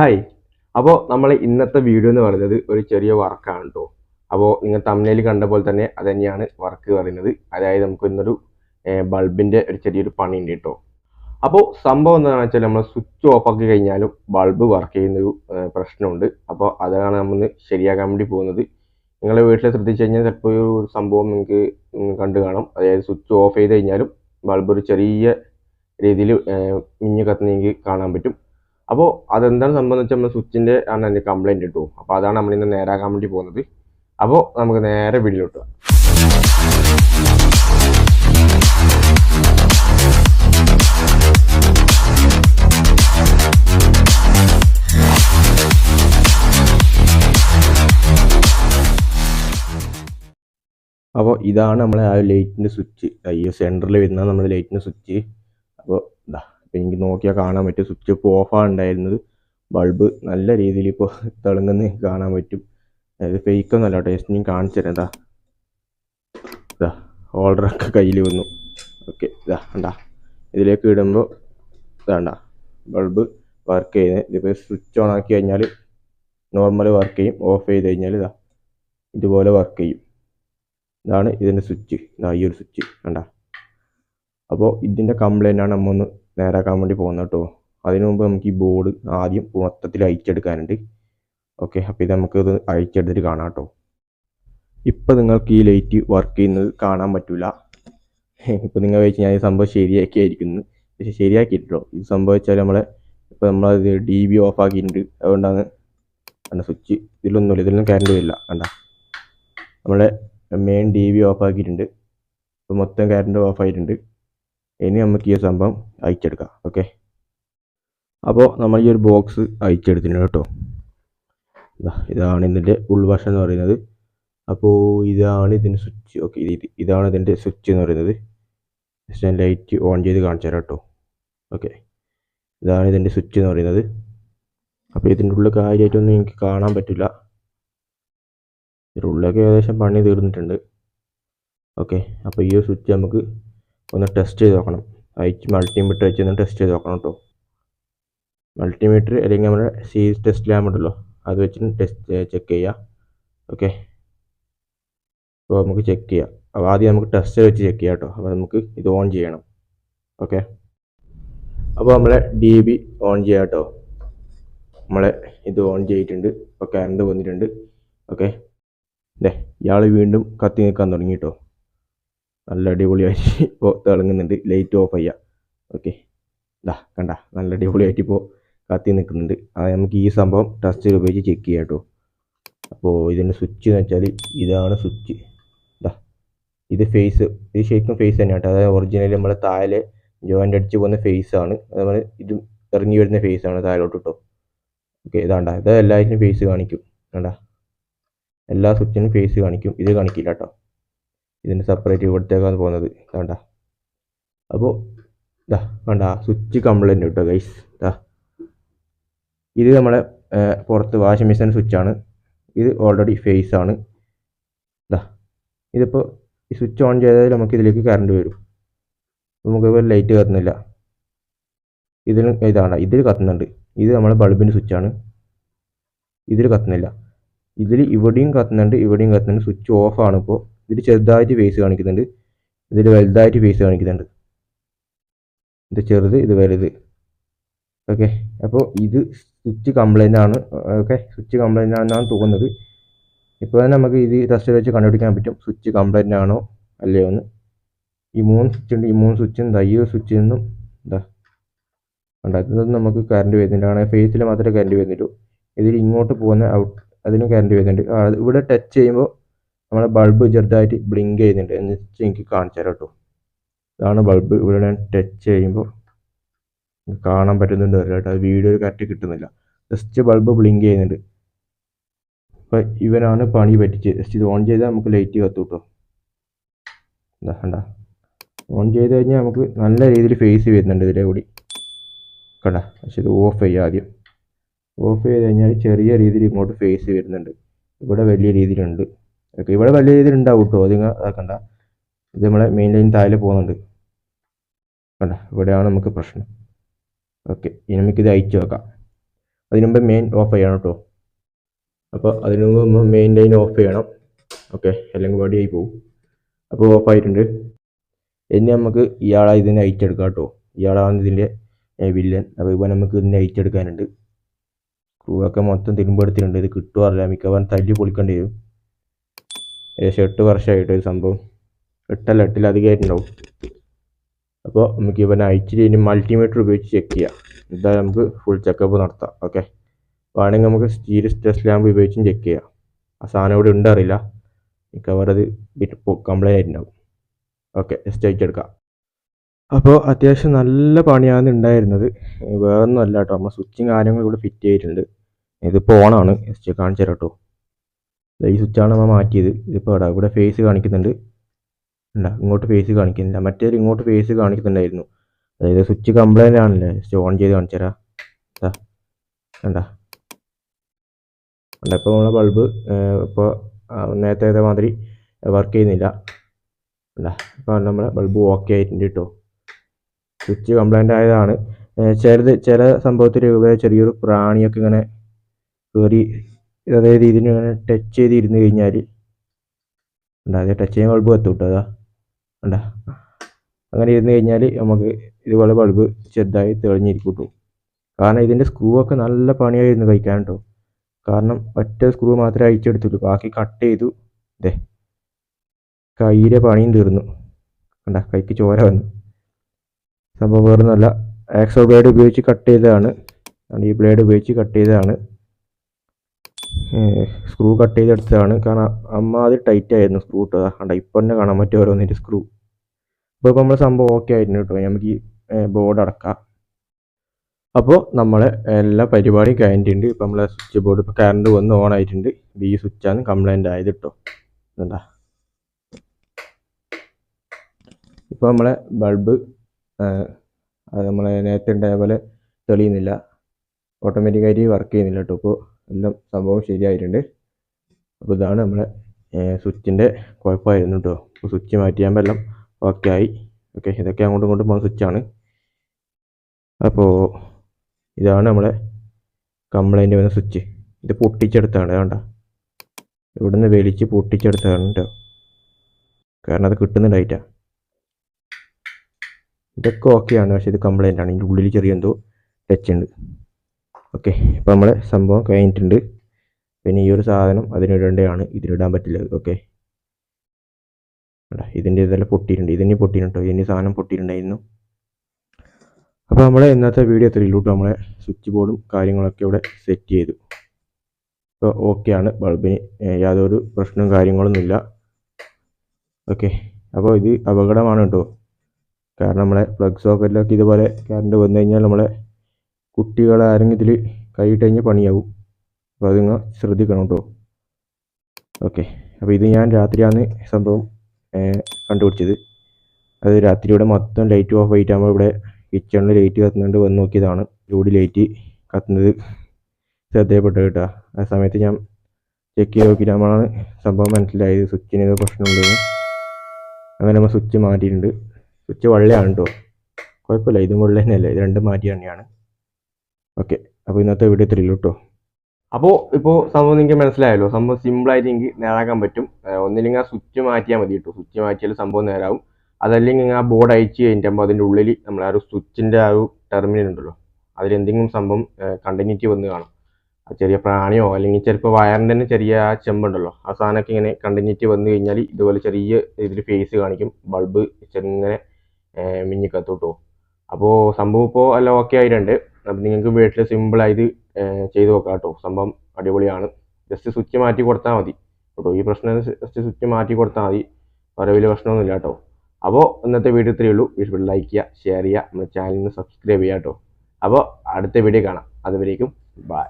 Hi. അപ്പോൾ നമ്മൾ ഇന്നത്തെ വീഡിയോ എന്ന് പറയുന്നത് ഒരു ചെറിയ വർക്കാണ് കേട്ടോ അപ്പോൾ നിങ്ങൾ തമ്മിൽ കണ്ട പോലെ തന്നെ അത് തന്നെയാണ് വർക്ക് പറയുന്നത്. അതായത് നമുക്ക് ഇന്നൊരു ബൾബിന്റെ ഒരു ചെറിയൊരു പണി ഉണ്ട് കേട്ടോ അപ്പോൾ സംഭവം എന്താണെന്ന് വെച്ചാൽ നമ്മൾ സ്വിച്ച് ഓഫ് ആക്കി കഴിഞ്ഞാലും ബൾബ് വർക്ക് ചെയ്യുന്നൊരു പ്രശ്നമുണ്ട്. അപ്പോൾ അതാണ് നമ്മൾ ശരിയാക്കാൻ വേണ്ടി പോകുന്നത്. നിങ്ങളെ വീട്ടിൽ ശ്രദ്ധിച്ചു കഴിഞ്ഞാൽ ചിലപ്പോൾ ഒരു സംഭവം നിങ്ങൾക്ക് കണ്ടു കാണും. അതായത് സ്വിച്ച് ഓഫ് ചെയ്ത് കഴിഞ്ഞാലും ബൾബ് ഒരു ചെറിയ രീതിയിൽ മിഞ്ഞ് കത്തുന്നെങ്കിൽ കാണാൻ പറ്റും. അപ്പോൾ അതെന്താണ് സംഭവം വെച്ചാൽ സ്വിച്ചിന്റെ ആണ് അതിന്റെ കംപ്ലൈന്റ് കിട്ടും അപ്പോൾ അതാണ് നമ്മൾ ഇന്ന് നേരാക്കാൻ വേണ്ടി പോകുന്നത്. അപ്പോൾ നമുക്ക് നേരെ വീട്ടിലോട്ട് അപ്പോൾ ഇതാണ് നമ്മളെ ആ ലൈറ്റിന്റെ സ്വിച്ച്. ഈ സെന്ററിൽ വരുന്ന നമ്മുടെ ലൈറ്റിന്റെ സ്വിച്ച്. അപ്പോൾ ഇതാ എനിക്ക് നോക്കിയാൽ കാണാൻ പറ്റും. സ്വിച്ച് ഇപ്പോൾ ഓഫാണ് ഉണ്ടായിരുന്നത്. ബൾബ് നല്ല രീതിയിൽ ഇപ്പോൾ തിളങ്ങുന്ന കാണാൻ പറ്റും. അതായത് ഫേക്കൊന്നുമല്ല ടേസ്റ്റ് ഞാൻ കാണിച്ചു എന്താ ഇതാ ഹോൾഡറൊക്കെ കയ്യിൽ വന്നു. ഓക്കെ ഇതാ ഉണ്ടാ ഇതിലേക്ക് ഇടുമ്പോൾ ഇതാണ്ട ബൾബ് വർക്ക് ചെയ്യുന്നത് ഇതിപ്പോൾ സ്വിച്ച് ഓൺ ആക്കി കഴിഞ്ഞാൽ നോർമൽ വർക്ക് ചെയ്യും. ഓഫ് ചെയ്ത് കഴിഞ്ഞാൽ ഇതാ ഇതുപോലെ വർക്ക് ചെയ്യും. ഇതാണ് ഇതിന്റെ സ്വിച്ച് ഇതാ ഈ ഒരു സ്വിച്ച് കണ്ട. അപ്പോൾ ഇതിന്റെ ആണ് നമ്മൾ ഒന്ന് നേരാക്കാൻ വേണ്ടി പോകുന്നത് കേട്ടോ അതിനു മുമ്പ് നമുക്ക് ഈ ബോർഡ് ആദ്യം മൊത്തത്തിൽ അയച്ചെടുക്കാനുണ്ട് ഓക്കെ അപ്പോൾ ഇത് നമുക്ക് ഇത് അയച്ചെടുത്തിട്ട് കാണാം കേട്ടോ ഇപ്പം നിങ്ങൾക്ക് ഈ ലൈറ്റ് വർക്ക് ചെയ്യുന്നത് കാണാൻ പറ്റില്ല ഇപ്പോൾ നിങ്ങൾ വെച്ച് ഞാൻ ഈ സംഭവം ശരിയാക്കിയായിരിക്കുന്നു പക്ഷേ ശരിയാക്കിയിട്ടോ ഇത് സംഭവിച്ചാൽ നമ്മളെ ഇപ്പോൾ നമ്മളത് ഡി ബി ഓഫ് ആക്കിയിട്ടുണ്ട്. അതുകൊണ്ടാണ് കണ്ട സ്വിച്ച് ഇതിലൊന്നുമില്ല. ഇതിലൊന്നും കറണ്ട് വരില്ല. കണ്ട. നമ്മളെ മെയിൻ ഡി ബി ഓഫ് ആക്കിയിട്ടുണ്ട്. ഇപ്പോൾ മൊത്തം കറണ്ട് ഓഫ് ആയിട്ടുണ്ട്. ഇനി നമുക്ക് ഈ സംഭവം അയച്ചെടുക്കാം ഓക്കെ അപ്പോൾ നമ്മൾ ഈ ഒരു ബോക്സ് അയച്ചെടുത്തിട്ടുണ്ട് കേട്ടോ. ഇതാ ഇതാണ് ഇതിന്റെ ഉൾവശം എന്ന് പറയുന്നത്. അപ്പോൾ ഇതാണ് ഇതിന്റെ സ്വിച്ച് ഓക്കെ ഇത് ഇതാണ് ഇതിന്റെ സ്വിച്ച് എന്ന് പറയുന്നത്. ജസ്റ്റ് ഞാൻ ലൈറ്റ് ഓൺ ചെയ്ത് കാണിച്ചു തരാം കേട്ടോ ഓക്കെ ഇതാണ് ഇതിന്റെ സ്വിച്ച് എന്ന് പറയുന്നത്. അപ്പോൾ ഇതിന്റെ ഉള്ളിൽ കാര്യമായിട്ടൊന്നും എനിക്ക് കാണാൻ പറ്റില്ല. ഇതിന്റെ ഉള്ളിലൊക്കെ ഏകദേശം പണി തീർന്നിട്ടുണ്ട് ഓക്കെ അപ്പോൾ ഈ സ്വിച്ച് നമുക്ക് ഒന്ന് ടെസ്റ്റ് ചെയ്ത് നോക്കണം. അയച്ച് മൾട്ടിമീറ്റർ വെച്ച് ഒന്ന് ടെസ്റ്റ് ചെയ്ത് നോക്കണം കേട്ടോ മൾട്ടിമീറ്റർ അല്ലെങ്കിൽ നമ്മുടെ സി ടെസ്റ്റ് ലാമ്പ് ഉണ്ടല്ലോ. അത് വെച്ചിട്ട് ടെസ്റ്റ് ചെക്ക് ചെയ്യുക ഓക്കെ അപ്പോൾ നമുക്ക് ചെക്ക് ചെയ്യാം. അപ്പോൾ ആദ്യം നമുക്ക് ടെസ്റ്റ് വെച്ച് ചെക്ക് ചെയ്യാം കേട്ടോ അപ്പോൾ നമുക്ക് ഇത് ഓൺ ചെയ്യണം. ഓക്കെ അപ്പോൾ നമ്മളെ ഡി ബി ഓൺ ചെയ്യാം കേട്ടോ നമ്മളെ ഇത് ഓൺ ചെയ്തിട്ടുണ്ട്. ഇപ്പോൾ കറണ്ട് വന്നിട്ടുണ്ട്. ഓക്കെ ദേ ഇയാൾ വീണ്ടും കത്തി നിൽക്കാൻ തുടങ്ങി കേട്ടോ നല്ല അടിപൊളിയായിട്ട് ഇപ്പോൾ തിളങ്ങുന്നുണ്ട്. ലൈറ്റ് ഓഫ് ചെയ്യുക ഓക്കെ ഇതാ കണ്ട? നല്ല അടിപൊളിയായിട്ട് ഇപ്പോൾ കത്തി നിൽക്കുന്നുണ്ട്. അത് നമുക്ക് ഈ സംഭവം ടെസ്റ്റിൽ ഉപയോഗിച്ച് ചെക്ക് ചെയ്യാം കേട്ടോ. അപ്പോൾ ഇതിന്റെ സ്വിച്ച് എന്ന് വെച്ചാൽ ഇതാണ് സ്വിച്ച് ഇതാ ഇത് ഫേസ് ഇത് ശരിക്കും ഫേസ് തന്നെയാണ് കേട്ടോ. അതായത് ഒറിജിനൽ നമ്മളെ താഴെ ജോയിന്റ് അടിച്ച് പോകുന്ന ഫേസ് ആണ്. അതുപോലെ ഇത് ഇറങ്ങി വരുന്ന ഫേസ് ആണ് താഴോട്ട് കേട്ടോ. ഓക്കെ ഇതാണ്ട ഇത് എല്ലാത്തിനും ഫേസ് കാണിക്കും. കണ്ട? എല്ലാ സ്വിച്ചിനും ഫേസ് കാണിക്കും. ഇത് കാണിക്കില്ല കേട്ടോ. ഇതിന് സെപ്പറേറ്റ് ഇവിടത്തേക്കാണ് പോകുന്നത് വേണ്ട അപ്പോൾ ഇതാ വേണ്ട സ്വിച്ച് കംപ്ലൈന്റ് കേട്ടോ ഗൈസ് ഇതാ ഇത് നമ്മളെ പുറത്ത് വാഷിംഗ് മെഷീൻ സ്വിച്ചാണ് ഇത് ഓൾറെഡി ഫേസ് ആണ്. ഇതാ ഇതിപ്പോൾ ഈ സ്വിച്ച് ഓൺ ചെയ്താൽ നമുക്ക് ഇതിലേക്ക് കറണ്ട് വരും. നമുക്ക് ഇപ്പോൾ ലൈറ്റ് കത്തുന്നില്ല. ഇതിന് ഇതാണ് ഇതിൽ കത്തുന്നുണ്ട്. ഇത് നമ്മളെ ബൾബിന്റെ സ്വിച്ചാണ് ഇതിൽ കത്തുന്നില്ല. ഇതിൽ ഇവിടെയും കത്തുന്നുണ്ട് ഇവിടെയും കത്തുന്നുണ്ട്. സ്വിച്ച് ഓഫാണ് ഇപ്പോൾ ഇതിൽ ചെറുതായിട്ട് ഫേസ് കാണിക്കുന്നുണ്ട്. ഇതിൽ വലുതായിട്ട് ഫേസ് കാണിക്കുന്നുണ്ട്. ഇത് ചെറുത് ഇത് വലുത്. ഓക്കെ അപ്പോൾ ഇത് സ്വിച്ച് കംപ്ലൈന്റ് ആണ്. ഓക്കെ സ്വിച്ച് കംപ്ലൈന്റ് ആണെന്നാണ് തോന്നുന്നത്. ഇപ്പോൾ തന്നെ നമുക്ക് ഇത് ടെസ്റ്റ് വെച്ച് കണ്ടുപിടിക്കാൻ പറ്റും. സ്വിച്ച് കംപ്ലൈന്റ് ആണോ അല്ലയോ എന്ന്. ഈ മൂന്ന് സ്വിച്ച് ഉണ്ട്. ഈ മൂന്ന് സ്വിച്ചും തയ്യോ സ്വിച്ച് സ്വിച്ചിൽ നിന്നും എന്താ ഉണ്ടാക്കുന്നത് നമുക്ക് കറണ്ട് വരുന്നില്ല കാരണം ഫേസിൽ മാത്രമേ കറണ്ട് വരുന്നുള്ളൂ. ഇതിൽ ഇങ്ങോട്ട് പോകുന്ന ഔട്ട് അതിനും കറണ്ട് വരുന്നുണ്ട്. ഇവിടെ ടച്ച് ചെയ്യുമ്പോൾ നമ്മുടെ ബൾബ് ചെറുതായിട്ട് ബ്ലിങ്ക് ചെയ്യുന്നുണ്ട്. എന്ന് വെച്ചാൽ എനിക്ക് കാണിച്ചു തരാം കേട്ടോ ഇതാണ് ബൾബ് ഇവിടെ ഞാൻ ടച്ച് ചെയ്യുമ്പോൾ കാണാൻ പറ്റുന്നുണ്ട് കേട്ടോ വീഡിയോ കറക്റ്റ് കിട്ടുന്നില്ല. ജസ്റ്റ് ബൾബ് ബ്ലിങ്ക് ചെയ്യുന്നുണ്ട്. അപ്പം ഇവനാണ് പണി പറ്റിച്ച് ജസ്റ്റ് ഇത് ഓൺ ചെയ്താൽ നമുക്ക് ലൈറ്റ് കത്തു കേട്ടോ കണ്ട. ഓൺ ചെയ്ത് കഴിഞ്ഞാൽ നമുക്ക് നല്ല രീതിയിൽ ഫേസ് വരുന്നുണ്ട് ഇതിലെ കൂടി. കണ്ട? പക്ഷെ ഇത് ഓഫ് ചെയ്യുക ആദ്യം. ഓഫ് ചെയ്ത് കഴിഞ്ഞാൽ ചെറിയ രീതിയിൽ ഇങ്ങോട്ട് ഫേസ് വരുന്നുണ്ട്. ഇവിടെ വലിയ രീതിയിലുണ്ട്. ഓക്കെ ഇവിടെ വലിയ രീതിയിൽ ഉണ്ടാവും കേട്ടോ നിങ്ങൾ ഇതാക്കണ്ട. ഇത് നമ്മളെ മെയിൻ ലൈൻ താഴെ പോകുന്നുണ്ട്. കണ്ട? ഇവിടെയാണ് നമുക്ക് പ്രശ്നം. ഓക്കെ ഇനി നമുക്കിത് അയച്ചു വെക്കാം. അതിനു മുമ്പ് മെയിൻ ഓഫ് ചെയ്യണം കേട്ടോ അപ്പോൾ അതിനു മുമ്പ് മെയിൻ ലൈൻ ഓഫ് ചെയ്യണം. ഓക്കെ അല്ലെങ്കിൽ വടിയായി പോകും അപ്പോൾ ഓഫ് ആയിട്ടുണ്ട്. ഇനി നമുക്ക് ഇയാളെ ഇതിനെ അയച്ചെടുക്കാം കേട്ടോ ഇയാളാണ് ഇതിന്റെ വില്ലൻ അപ്പോൾ ഇപ്പോൾ നമുക്ക് ഇതിനെ അയച്ചെടുക്കാനുണ്ട് ക്രൂ ഒക്കെ മൊത്തം തിരുമ്പെടുത്തിട്ടുണ്ട്. ഇത് കിട്ടുമോ അറിയില്ല. മിക്കവാറും തല്ലി പൊളിക്കേണ്ടി വരും. ഏകദേശം എട്ട് വർഷമായിട്ട് ഒരു സംഭവം. എട്ടല്ല എട്ടിലധികമായിട്ടുണ്ടാവും അപ്പോൾ നമുക്ക് ഇവനെ അയച്ചിട്ട് ഇനി മൾട്ടിമീറ്റർ ഉപയോഗിച്ച് ചെക്ക് ചെയ്യാം. എന്തായാലും നമുക്ക് ഫുൾ ചെക്കപ്പ് നടത്താം. ഓക്കെ വേണമെങ്കിൽ നമുക്ക് സ്റ്റീൽ ടെസ്റ്റ് ലാമ്പ് ഉപയോഗിച്ചും ചെക്ക് ചെയ്യാം. ആ സാധനം ഇവിടെ ഉണ്ട് അറിയില്ല. മിക്കവാറും അത് കംപ്ലൈന്റ് ആയിട്ടുണ്ടാവും. ഓക്കെ ജസ്റ്റ് അയച്ചെടുക്കാം അപ്പോൾ അത്യാവശ്യം നല്ല പണിയാണ് ഉണ്ടായിരുന്നത്. വേറൊന്നും അല്ല കേട്ടോ. നമ്മൾ സ്വിച്ചും കാര്യങ്ങളും ഇവിടെ ഫിറ്റ് ചെയ്തിട്ടുണ്ട്. ഇതിപ്പോൾ ഓണാണ് ജസ്റ്റ് കാണിച്ചു തരാം കേട്ടോ. ഈ സ്വിച്ചാണ് നമ്മൾ മാറ്റിയത്. ഇതിപ്പോൾ ഇവിടെ ഇവിടെ ഫേസ് കാണിക്കുന്നുണ്ട്. ഉണ്ട ഇങ്ങോട്ട് ഫേസ് കാണിക്കുന്നില്ല. മറ്റേത് ഇങ്ങോട്ട് ഫേസ് കാണിക്കുന്നുണ്ടായിരുന്നു. അതായത് സ്വിച്ച് കംപ്ലൈന്റ് ആണല്ലേ. ഓൺ ചെയ്ത് കാണിച്ചു തരാം ഇതാ കണ്ട. കണ്ട ഇപ്പോൾ നമ്മളെ ബൾബ് ഇപ്പോൾ നേരത്തെ മാതിരി വർക്ക് ചെയ്യുന്നില്ല. അല്ല ഇപ്പോൾ നമ്മളെ ബൾബ് ഓക്കെ ആയിട്ടുണ്ട് കേട്ടോ സ്വിച്ച് കംപ്ലൈന്റ് ആയതാണ്. ചിലത് ചില സംഭവത്തിൽ ചെറിയൊരു പ്രാണിയൊക്കെ ഇങ്ങനെ കയറി അതായത് ഇതിന് ടച്ച് ചെയ്ത് ഇരുന്ന് കഴിഞ്ഞാൽ ഉണ്ട് അത് ടച്ച് ചെയ്യാൻ ബൾബ് കത്തു കേട്ടോ. അതാ. ഉണ്ട് അങ്ങനെ ഇരുന്ന് കഴിഞ്ഞാൽ നമുക്ക് ഇതുപോലെ ബൾബ് ചെറുതായി തെളിഞ്ഞിരിക്കും കാരണം ഇതിന്റെ സ്ക്രൂ ഒക്കെ നല്ല പണിയായിരുന്നു കഴിക്കാൻ കേട്ടോ കാരണം ഒറ്റ സ്ക്രൂ മാത്രമേ അയച്ചെടുത്തുള്ളൂ ബാക്കി കട്ട് ചെയ്തു. ഇതേ കയ്യിലെ പണിയും തീർന്നു. കണ്ട? കൈക്ക് ചോര വന്നു. സംഭവം വേറൊന്നുമല്ല. ആക്സോ ബ്ലേഡ് ഉപയോഗിച്ച് കട്ട് ചെയ്തതാണ്. ഈ ബ്ലേഡ് ഉപയോഗിച്ച് കട്ട് ചെയ്തതാണ്. സ്ക്രൂ കട്ട് ചെയ്തെടുത്തതാണ് കാരണം അമ്മ അത് ടൈറ്റ് ആയിരുന്നു സ്ക്രൂ ഇട്ടത്. കണ്ട? ഇപ്പം തന്നെ കാണാൻ പറ്റും ഓരോന്നിന്റെ സ്ക്രൂ അപ്പോൾ ഇപ്പോൾ നമ്മൾ സംഭവം ഓക്കെ ആയിരുന്നു കേട്ടോ. നമുക്ക് ഈ ബോർഡ് അടക്കാം. അപ്പോൾ നമ്മളെ എല്ലാ പരിപാടിയും കഴിഞ്ഞിട്ടുണ്ട് ഇപ്പം നമ്മളെ സ്വിച്ച് ബോർഡ് ഇപ്പോൾ കറണ്ട് വന്ന് ഓൺ ആയിട്ടുണ്ട്. ഈ സ്വിച്ചാണ് കംപ്ലൈന്റ് ആയത് കേട്ടോ. എന്താ ഇപ്പോൾ നമ്മളെ ബൾബ് നമ്മളെ നേരത്തെ ഉണ്ടായ പോലെ തെളിയുന്നില്ല. ഓട്ടോമാറ്റിക്കായിട്ട് വർക്ക് ചെയ്യുന്നില്ല കേട്ടോ ഇപ്പോൾ എല്ലാം സംഭവം ശരിയായിട്ടുണ്ട്. അപ്പോൾ ഇതാണ് നമ്മുടെ സ്വിച്ചിന്റെ കുഴപ്പമായിരുന്നു കേട്ടോ. അപ്പോൾ സ്വിച്ച് മാറ്റിയാകുമ്പോൾ എല്ലാം ഓക്കെ ആയി. ഓക്കെ ഇതൊക്കെ അങ്ങോട്ടും ഇങ്ങോട്ടും പോകുന്ന സ്വിച്ചാണ്. അപ്പോൾ ഇതാണ് നമ്മളെ കംപ്ലൈന്റ് വരുന്ന സ്വിച്ച്. ഇത് പൊട്ടിച്ചെടുത്താണ് വേണ്ട ഇവിടുന്ന് വലിച്ച് പൊട്ടിച്ചെടുത്താണ് കേട്ടോ. കാരണം അത് കിട്ടുന്നുണ്ടായിട്ടാ ഇതൊക്കെ ഓക്കെയാണ് പക്ഷേ ഇത് കംപ്ലൈന്റ് ആണ്. ഇതിന്റെ ഉള്ളിൽ ചെറിയ എന്തോ ടച്ച് ഉണ്ട്. ഓക്കെ ഇപ്പോൾ നമ്മൾ സംഭവം കഴിഞ്ഞിട്ടുണ്ട്. പിന്നെ ഈ ഒരു സാധനം അതിനിടേണ്ടതാണ് ഇതിനിടാൻ പറ്റില്ല. ഓക്കെ. ഇതിന്റെ ഇതെല്ലാം പൊട്ടിയിട്ടുണ്ട്. ഇതിന് പൊട്ടിയിട്ടുണ്ട് ഇതിന്റെ സാധനം പൊട്ടിയിട്ടുണ്ടായിരുന്നു. അപ്പോൾ നമ്മളെ ഇന്നത്തെ വീഡിയോ എത്രയില്ലോട്ട് നമ്മളെ സ്വിച്ച് ബോർഡും കാര്യങ്ങളൊക്കെ ഇവിടെ സെറ്റ് ചെയ്തു. ഇപ്പോൾ ഓക്കെയാണ് ബൾബിന് യാതൊരു പ്രശ്നവും കാര്യങ്ങളൊന്നുമില്ല ഓക്കെ. അപ്പോൾ ഇത് അപകടമാണ് കേട്ടോ. കാരണം നമ്മളെ പ്ലഗ് സോക്കറ്റിലൊക്കെ ഇതുപോലെ കറണ്ട് വന്നു കഴിഞ്ഞാൽ നമ്മളെ കുട്ടികളെ ആരെങ്കിലും ഇതിൽ കൈയിട്ട് കഴിഞ്ഞാൽ പണിയാവും. അപ്പോൾ നിങ്ങൾ ശ്രദ്ധിക്കണം കേട്ടോ ഓക്കെ. അപ്പോൾ ഇത് ഞാൻ രാത്രിയാണ് സംഭവം കണ്ടുപിടിച്ചത്. അത് രാത്രിയുടെ മൊത്തം ലൈറ്റ് ഓഫ് ആയിട്ടാകുമ്പോൾ ഇവിടെ കിച്ചണിൽ ലൈറ്റ് കത്തുന്നുണ്ട്. വന്ന് നോക്കിയതാണ്. ജോഡി ലൈറ്റ് കത്തുന്നത് ശ്രദ്ധയപ്പെട്ടത് കേട്ടോ. ആ സമയത്ത് ഞാൻ ചെക്ക് ചെയ്ത് നോക്കിയിട്ടാണ് സംഭവം മനസ്സിലായത്. സ്വിച്ചിന് ഏതോ പ്രശ്നമുണ്ടെന്ന് അങ്ങനെ നമ്മൾ സ്വിച്ച് മാറ്റിയിട്ടുണ്ട്. സ്വിച്ച് വെള്ളയാണ് കേട്ടോ കുഴപ്പമില്ല. ഇതും വെള്ള തന്നെയല്ല? ഇത് രണ്ടും മാറ്റി തന്നെയാണ്. ഓക്കെ. അപ്പോൾ ഇന്നത്തെ വീഡിയോ ഇത്രയുള്ളൂ കേട്ടോ. അപ്പോൾ ഇപ്പോൾ സംഭവം നിങ്ങൾക്ക് മനസ്സിലായല്ലോ. സംഭവം സിമ്പിളായിട്ട് നിങ്ങൾക്ക് നേരാക്കാൻ പറ്റും. ഒന്നില്ലെങ്കിൽ ആ സ്വിച്ച് മാറ്റിയാൽ മതി കേട്ടോ. സ്വിച്ച് മാറ്റിയാൽ സംഭവം നേരാവും. അതല്ലെങ്കിൽ ആ ബോർഡ് അയച്ച് കഴിഞ്ഞിട്ടാകുമ്പോൾ അതിന്റെ ഉള്ളിൽ നമ്മൾ ആ ഒരു സ്വിച്ചിന്റെ ആ ഒരു ടെർമിനൽ ഉണ്ടല്ലോ. അതിലെന്തെങ്കിലും സംഭവം കണ്ടിന്യൂറ്റി വന്ന് കാണും. ചെറിയ പ്രാണിയോ അല്ലെങ്കിൽ ചിലപ്പോൾ വയറിന്റെ തന്നെ ചെറിയ ആ ചെമ്പുണ്ടല്ലോ ആ സാധനമൊക്കെ ഇങ്ങനെ കണ്ടിന്യൂറ്റി വന്നു കഴിഞ്ഞാൽ ഇതുപോലെ ചെറിയ ഇതിൽ ഫേസ് കാണിക്കും. ബൾബ് ചെറുങ്ങനെ മിഞ്ഞിക്കത്തോട്ടോ അപ്പോൾ സംഭവം ഇപ്പോൾ എല്ലാം ഓക്കെ ആയിട്ടുണ്ട്. അപ്പം നിങ്ങൾക്ക് വീട്ടിൽ സിമ്പിളായത് ചെയ്ത് നോക്കാം കേട്ടോ. സംഭവം അടിപൊളിയാണ്. ജസ്റ്റ് സ്വിച്ച് മാറ്റി കൊടുത്താൽ മതി. കേട്ടോ ഈ പ്രശ്നം ജസ്റ്റ് സ്വിച്ച് മാറ്റി കൊടുത്താൽ മതി. വേറെ വലിയ പ്രശ്നമൊന്നുമില്ല കേട്ടോ. അപ്പോൾ ഇന്നത്തെ വീഡിയോ ഇത്രയേ ഉള്ളൂ. ഇഷ്ടപ്പെട്ട് ലൈക്ക് ചെയ്യുക ഷെയർ ചെയ്യുക നമ്മുടെ ചാനലിന് സബ്സ്ക്രൈബ് ചെയ്യുക കേട്ടോ. അപ്പോൾ അടുത്ത വീഡിയോ കാണാം. അതുവരേക്കും ബൈ